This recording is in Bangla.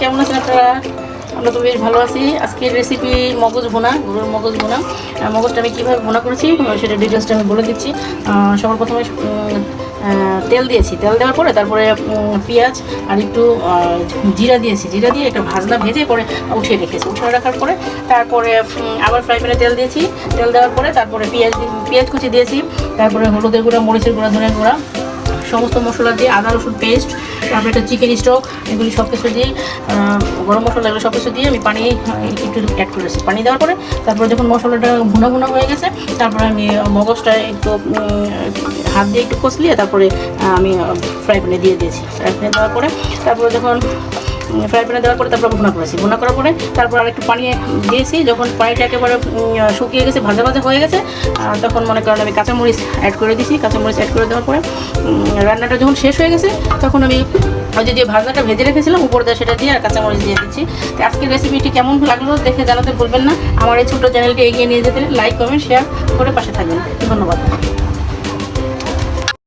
কেমন আছেন আপনারা? আমরা বেশ ভালো আছি। আজকের রেসিপি মগজ ভোনা, গরুর মগজ ভোনা। মগজটা আমি কীভাবে ভোনা করেছি সেটা ডিটেলসটা আমি বলে দিচ্ছি। সবার প্রথমে তেল দিয়েছি। তেল দেওয়ার পরে তারপরে পেঁয়াজ আর একটু জিরা দিয়েছি। জিরা দিয়ে একটা ভাজলা ভেজে পরে উঠিয়ে রেখেছি। উঠিয়ে রাখার পরে তারপরে আবার ফ্রাই প্যানে তেল দিয়েছি। তেল দেওয়ার পরে তারপরে পেঁয়াজ পেঁয়াজ কুচি দিয়েছি। তারপরে হলুদের গুঁড়া, মরিচের গুঁড়া, ধনের গুঁড়া। সমস্ত মশলা দিয়ে আদা, রসুন পেস্ট তারপরে একটা চিকেন স্টক এগুলি সব কিছু দিয়ে গরম মশলা এগুলো সব কিছু দিয়ে আমি পানি একটু অ্যাড করেছি পানি দেওয়ার পরে তারপরে যখন মশলাটা ঘুনা ঘুনা হয়ে গেছে, তারপরে আমি মগজটা একটু হাত দিয়ে একটু কষলিয়ে তারপরে আমি ফ্রাই প্যানে দিয়ে দিয়েছি। ফ্রাই প্যানে দেওয়ার পরে তারপরে যখন ফ্রাই প্যানে দেওয়ার পরে তারপর ভুনা করেছি। ভুনা করার পরে তারপর আর একটু পানি দিয়েছি, যখন পানিটা একেবারে শুকিয়ে গেছে, ভাজা ভাজা হয়ে গেছে তখন মনে করেন আমি কাঁচামরিচ অ্যাড করে দিয়েছি। কাঁচামরিচ অ্যাড করে দেওয়ার পরে রান্নাটা যখন শেষ হয়ে গেছে, তখন আমি ওই যে ভাজাটা ভেজে রেখেছিলাম, উপর দিয়ে সেটা দিয়ে আর কাঁচামরিচ দিয়ে দিচ্ছি। তো আজকের রেসিপিটি কেমন লাগল দেখে জানাতে ভুলবেন না। আমার এই ছোটো চ্যানেলটি এগিয়ে নিয়ে যেতে লাইক কমেন্ট শেয়ার করে পাশে থাকবেন। ধন্যবাদ।